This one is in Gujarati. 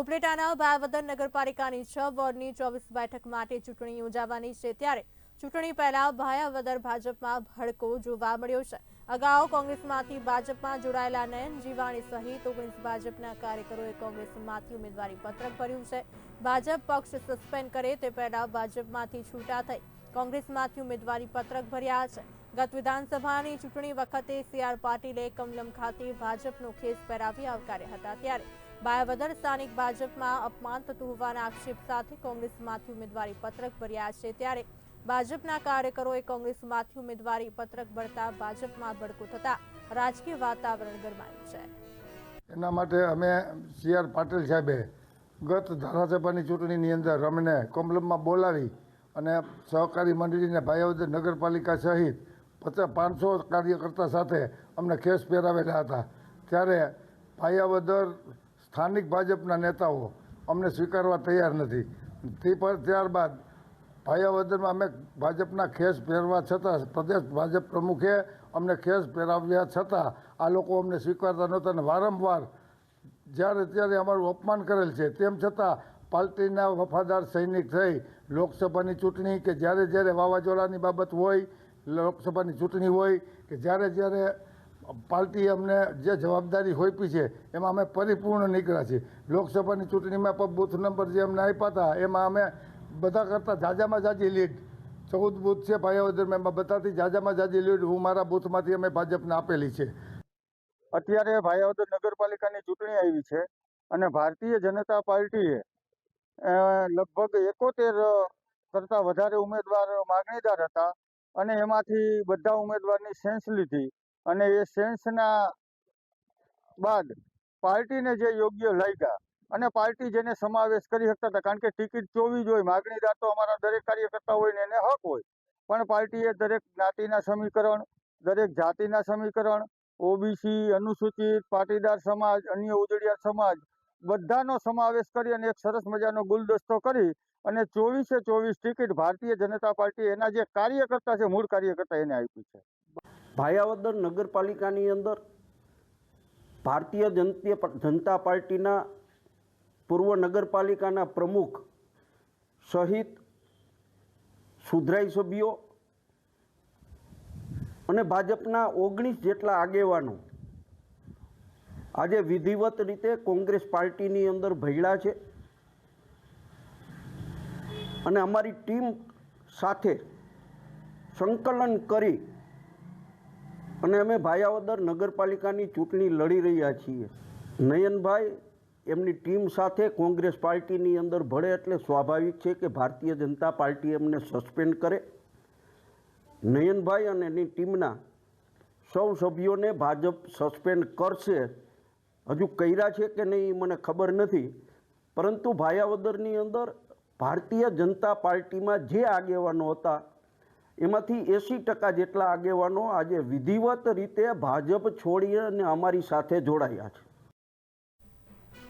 ઉપલેટાના ભાવદર નગરપાલિકાની છ વોર્ડની ચોવીસ બેઠક માટે ચૂંટણી યોજાવાની છે. ત્યારે ચૂંટણી પહેલા ભાયાવદર ભાજપમાં ભડકો જોવા મળ્યો છે. અગાઉ કોંગ્રેસમાંથી ભાજપમાં જોડાયેલા નયન જીવાણી સહિત ઓગણીસ ભાજપના કાર્યકરોએ કોંગ્રેસમાંથી ઉમેદવારી પત્રક ભર્યું છે. ભાજપ પક્ષ સસ્પેન્ડ કરે તે પહેલા ભાજપમાંથી છૂટા થઈ કોંગ્રેસમાંથી ઉમેદવારી પત્રક ભર્યા છે. ગત વિધાનસભાની ચૂંટણી વખતે સી આર પાટીલે કમલમ ખાતે ભાજપનો ખેસ પહેરાવી આવકાર્યા હતા. ત્યારે બાયાવદર સ્થાનિક ભાજપમાં અપમાન થતું હોવાના આક્ષેપ સાથે કોંગ્રેસમાંથી ઉમેદવારી પત્રક ભર્યા છે. ત્યારે ભાજપના કાર્યકરોએ કોંગ્રેસમાંથી ઉમેદવારી પત્રક ભરતા ભાજપમાં ભડકો થતા રાજકીય વાતાવરણ ગરમાયું છે. એના માટે અમે સી આર પાટીલ સાહેબે ગત ધારાસભાની ચૂંટણીની અંદર અમને કોમ્બલમમાં બોલાવી અને સહકારી મંડળીને ભાયાવદર નગરપાલિકા સહિત પચાસ પાંચસો કાર્યકર્તા સાથે અમને ખેસ પહેરાવેલા હતા. ત્યારે ભાયાવદર સ્થાનિક ભાજપના નેતાઓ અમને સ્વીકારવા તૈયાર નથી. તે પર ત્યારબાદ ભાયાવદરમાં અમે ભાજપના ખેસ પહેરવા છતાં, પ્રદેશ ભાજપ પ્રમુખે અમને ખેસ પહેરાવ્યા છતાં આ લોકો અમને સ્વીકારતા નહોતા અને વારંવાર જ્યારે ત્યારે અમારું અપમાન કરેલ છે. તેમ છતાં પાર્ટીના વફાદાર સૈનિક થઈ લોકસભાની ચૂંટણી કે જ્યારે જ્યારે વાવાઝોડાની બાબત હોય, લોકસભાની ચૂંટણી હોય કે જ્યારે જ્યારે પાર્ટી અમને જે જવાબદારી હોઈપી છે, એમાં અમે પરિપૂર્ણ નીકળ્યા છીએ. લોકસભાની ચૂંટણીમાં પણ બૂથ નંબર જે અમને આપ્યા હતા, એમાં અમે બધા કરતાં જાજામાં જાજી લીડ. ચૌદ બૂથ છે ભાઈઓદરમાં એમાં બધાથી જાજામાં જાજી લીડ. હું મારા બૂથમાંથી અમે ભાજપને આપેલી છે. અત્યારે ભાયાવદર નગરપાલિકાની ચૂંટણી આવી છે અને ભારતીય જનતા પાર્ટીએ લગભગ એકોતેર કરતાં વધારે ઉમેદવાર માગણીદાર હતા અને એમાંથી બધા ઉમેદવારની સેન્સ લીધી. અને એ સેન્સના બાદ પાર્ટીને જે યોગ્ય લાગ્યા અને પાર્ટી જેને સમાવેશ કરી શકતા હતા, કારણ કે ટિકિટ ચોવી જોઈએ માગણીદાર તો અમારા દરેક કાર્યકર્તા હોય ને એને હક હોય. પણ પાર્ટીએ દરેક જ્ઞાતિના સમીકરણ, દરેક જાતિના સમીકરણ, ઓબીસી, અનુસૂચિત, પાટીદાર સમાજ, અન્ય ઉજળિયા સમાજ બધાનો સમાવેશ કરી અને એક સરસ મજાનો ગુલદસ્તો કરી અને ચોવીસે ચોવીસ ટિકિટ ભારતીય જનતા પાર્ટી એના જે કાર્યકર્તા છે, મૂળ કાર્યકર્તા એને આપી છે. ભાયાવદર નગરપાલિકાની અંદર ભારતીય જનતીય જનતા પાર્ટીના પૂર્વ નગરપાલિકાના પ્રમુખ સહિત સુધરાઈ સભ્યો અને ભાજપના ઓગણીસ જેટલા આગેવાનો આજે વિધિવત રીતે કોંગ્રેસ પાર્ટીની અંદર ભયડા છે. અને અમારી ટીમ સાથે સંકલન કરી અને અમે ભાયાવદર નગરપાલિકાની ચૂંટણી લડી રહ્યા છીએ. નયનભાઈ, એમની ટીમ સાથે કોંગ્રેસ પાર્ટીની અંદર ભળે એટલે સ્વાભાવિક છે કે ભારતીય જનતા પાર્ટી એમને સસ્પેન્ડ કરે. નયનભાઈ અને એની ટીમના સૌ સભ્યોને ભાજપ સસ્પેન્ડ કરશે. હજુ કર્યા છે કે નહીં મને ખબર નથી. પરંતુ ભાયાવદરની અંદર ભારતીય જનતા પાર્ટીમાં જે આગેવાનો હતા એમાંથી એંસી ટકા જેટલા આગેવાનો આજે વિધિવત રીતે ભાજપ છોડી અને અમારી સાથે જોડાયા છે.